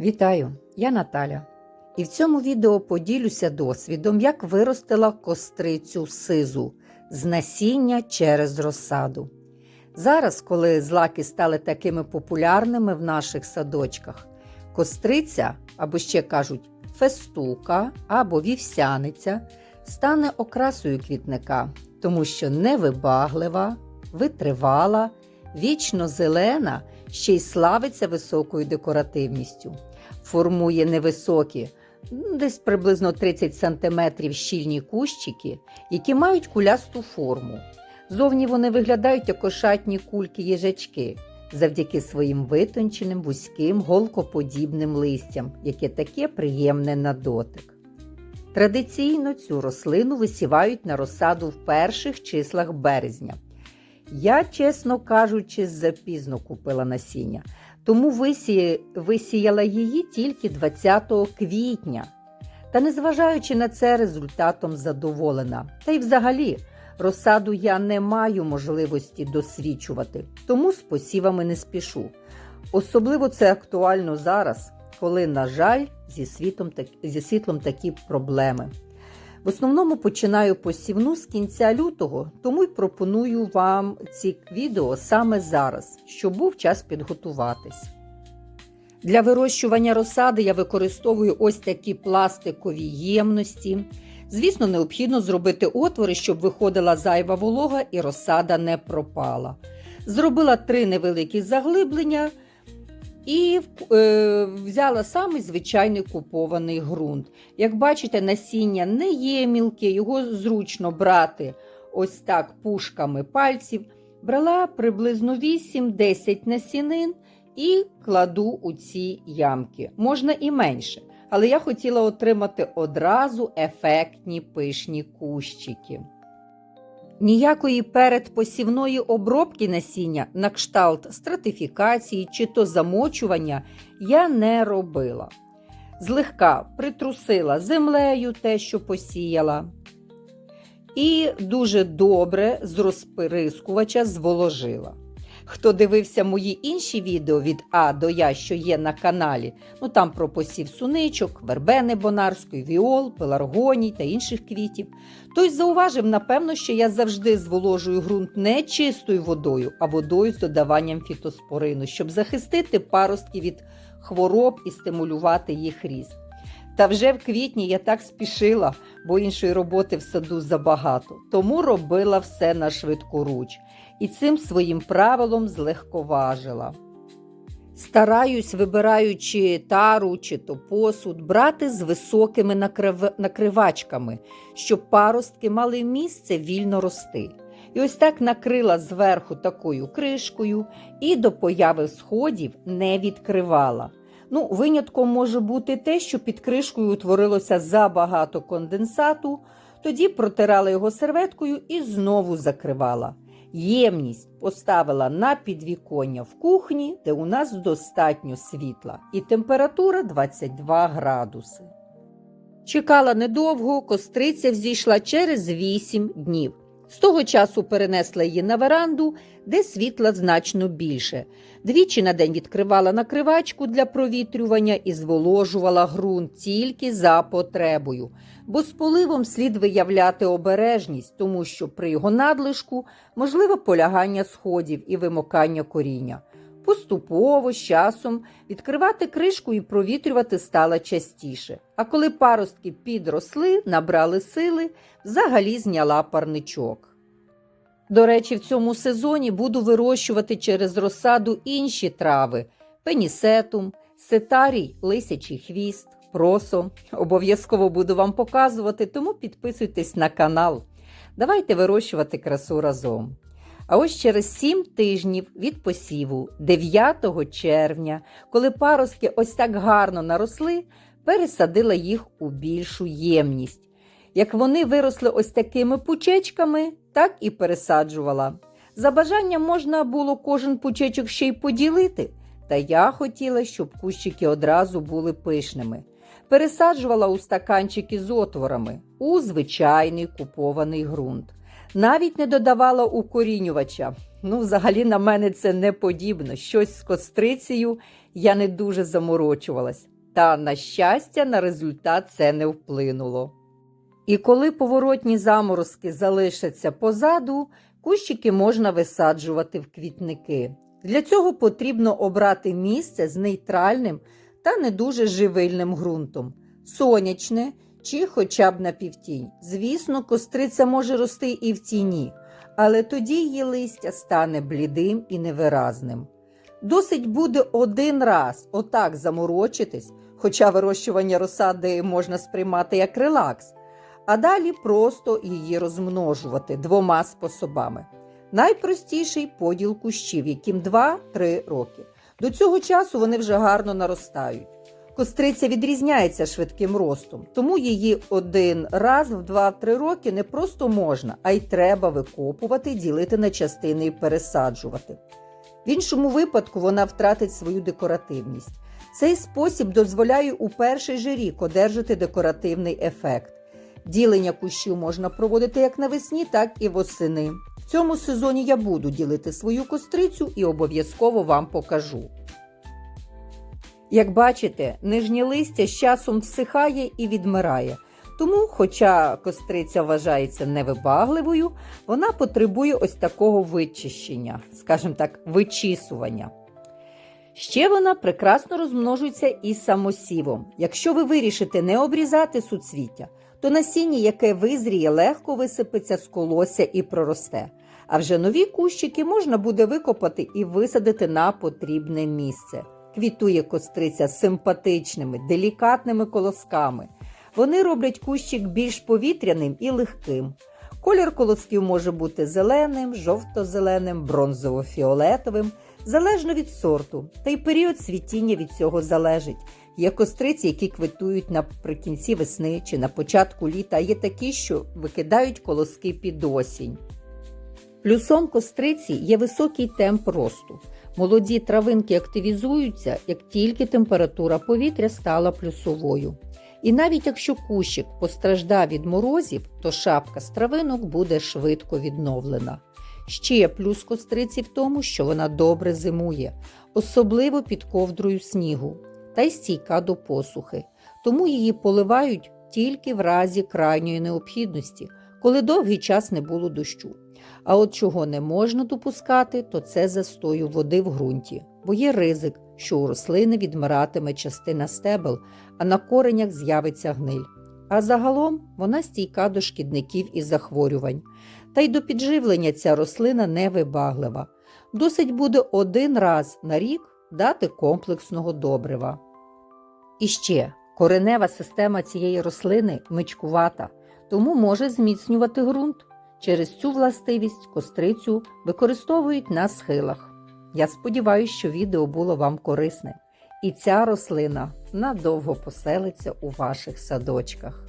Вітаю, я Наталя. І в цьому відео поділюся досвідом, як виростила кострицю сизу з насіння через розсаду. Зараз, коли злаки стали такими популярними в наших садочках, костриця, або ще кажуть, фестука або вівсяниця, стане окрасою квітника, тому що невибаглива, витривала, вічно зелена, ще й славиться високою декоративністю формує невисокі, десь приблизно 30 см щільні кущики, які мають кулясту форму. Зовні вони виглядають як кошатні кульки їжачки завдяки своїм витонченим, вузьким, голкоподібним листям, яке таке приємне на дотик. Традиційно цю рослину висівають на розсаду в перших числах березня. Я, чесно кажучи, запізно купила насіння, тому висі... висіяла її тільки 20 квітня. Та незважаючи на це, результатом задоволена. Та й взагалі, розсаду я не маю можливості досвідчувати, тому з посівами не спішу. Особливо це актуально зараз, коли, на жаль, зі, світом, зі світлом такі проблеми. В основному починаю посівну з кінця лютого, тому й пропоную вам ці відео саме зараз, щоб був час підготуватись. Для вирощування розсади я використовую ось такі пластикові ємності. Звісно, необхідно зробити отвори, щоб виходила зайва волога і розсада не пропала. Зробила три невеликі заглиблення і е, взяла самий звичайний купований ґрунт. Як бачите, насіння не є мілке, його зручно брати ось так пушками пальців. Брала приблизно 8-10 насінин і кладу у ці ямки. Можна і менше, але я хотіла отримати одразу ефектні пишні кущики. Ніякої передпосівної обробки насіння на кшталт стратифікації чи то замочування я не робила. Злегка притрусила землею те, що посіяла, і дуже добре з розпирискувача зволожила. Хто дивився мої інші відео від А до Я, що є на каналі, ну там про посів суничок, вербени бонарської, віол, пеларгоній та інших квітів, той зауважив, напевно, що я завжди зволожую ґрунт не чистою водою, а водою з додаванням фітоспорину, щоб захистити паростки від хвороб і стимулювати їх ріст. Та вже в квітні я так спішила, бо іншої роботи в саду забагато, тому робила все на швидку руч і цим своїм правилом злегковажила. Стараюсь, вибираючи тару чи то посуд, брати з високими накрив... накривачками, щоб паростки мали місце вільно рости. І ось так накрила зверху такою кришкою і до появи сходів не відкривала. Ну, винятком може бути те, що під кришкою утворилося забагато конденсату, тоді протирала його серветкою і знову закривала. Ємність поставила на підвіконня в кухні, де у нас достатньо світла, і температура 22 градуси. Чекала недовго, костриця взійшла через 8 днів. З того часу перенесла її на веранду, де світла значно більше. Двічі на день відкривала накривачку для провітрювання і зволожувала ґрунт тільки за потребою, бо з поливом слід виявляти обережність, тому що при його надлишку можливе полягання сходів і вимокання коріння. Поступово з часом відкривати кришку і провітрювати стала частіше. А коли паростки підросли, набрали сили, взагалі зняла парничок. До речі, в цьому сезоні буду вирощувати через розсаду інші трави: пенісетум, сетарій, лисячий хвіст, просо. Обов'язково буду вам показувати, тому підписуйтесь на канал. Давайте вирощувати красу разом. А ось через 7 тижнів від посіву, 9 червня, коли паростки ось так гарно наросли, пересадила їх у більшу ємність. Як вони виросли ось такими пучечками, так і пересаджувала. За бажанням можна було кожен пучечок ще й поділити, та я хотіла, щоб кущики одразу були пишними. Пересаджувала у стаканчики з отворами у звичайний купований ґрунт. Навіть не додавала укорінювача. Ну, взагалі, на мене це не подібно. Щось з кострицею я не дуже заморочувалась. Та, на щастя, на результат це не вплинуло. І коли поворотні заморозки залишаться позаду, кущики можна висаджувати в квітники. Для цього потрібно обрати місце з нейтральним та не дуже живильним ґрунтом, сонячне чи хоча б на півтінь. Звісно, костриця може рости і в тіні, але тоді її листя стане блідим і невиразним. Досить буде один раз отак заморочитись, хоча вирощування розсади можна сприймати як релакс, а далі просто її розмножувати двома способами. Найпростіший поділ кущів, яким 2-3 роки. До цього часу вони вже гарно наростають. Костриця відрізняється швидким ростом, тому її один раз в 2-3 роки не просто можна, а й треба викопувати, ділити на частини і пересаджувати. В іншому випадку вона втратить свою декоративність. Цей спосіб дозволяє у перший же рік одержати декоративний ефект. Ділення кущів можна проводити як навесні, так і восени. В цьому сезоні я буду ділити свою кострицю і обов'язково вам покажу. Як бачите, нижнє листя з часом всихає і відмирає. Тому, хоча костриця вважається невибагливою, вона потребує ось такого вичищення, скажімо так, вичісування. Ще вона прекрасно розмножується і самосівом. Якщо ви вирішите не обрізати суцвіття, то насіння, яке визріє, легко висипеться з колосся і проросте. А вже нові кущики можна буде викопати і висадити на потрібне місце. Квітує костриця симпатичними, делікатними колосками. Вони роблять кущик більш повітряним і легким. Колір колосків може бути зеленим, жовто-зеленим, бронзово-фіолетовим, залежно від сорту, та й період цвітіння від цього залежить. Є костриці, які квітують наприкінці весни чи на початку літа, а є такі, що викидають колоски під осінь. Плюсом костриці є високий темп росту. Молоді травинки активізуються, як тільки температура повітря стала плюсовою. І навіть якщо кущик постраждав від морозів, то шапка з травинок буде швидко відновлена. Ще плюс костриці в тому, що вона добре зимує, особливо під ковдрою снігу, та й стійка до посухи. Тому її поливають тільки в разі крайньої необхідності, коли довгий час не було дощу. А от чого не можна допускати, то це застою води в ґрунті, бо є ризик, що у рослини відмиратиме частина стебел, а на коренях з'явиться гниль. А загалом вона стійка до шкідників і захворювань. Та й до підживлення ця рослина невибаглива. Досить буде один раз на рік дати комплексного добрива. І ще коренева система цієї рослини мичкувата, тому може зміцнювати ґрунт. Через цю властивість кострицю використовують на схилах. Я сподіваюся, що відео було вам корисне, і ця рослина надовго поселиться у ваших садочках.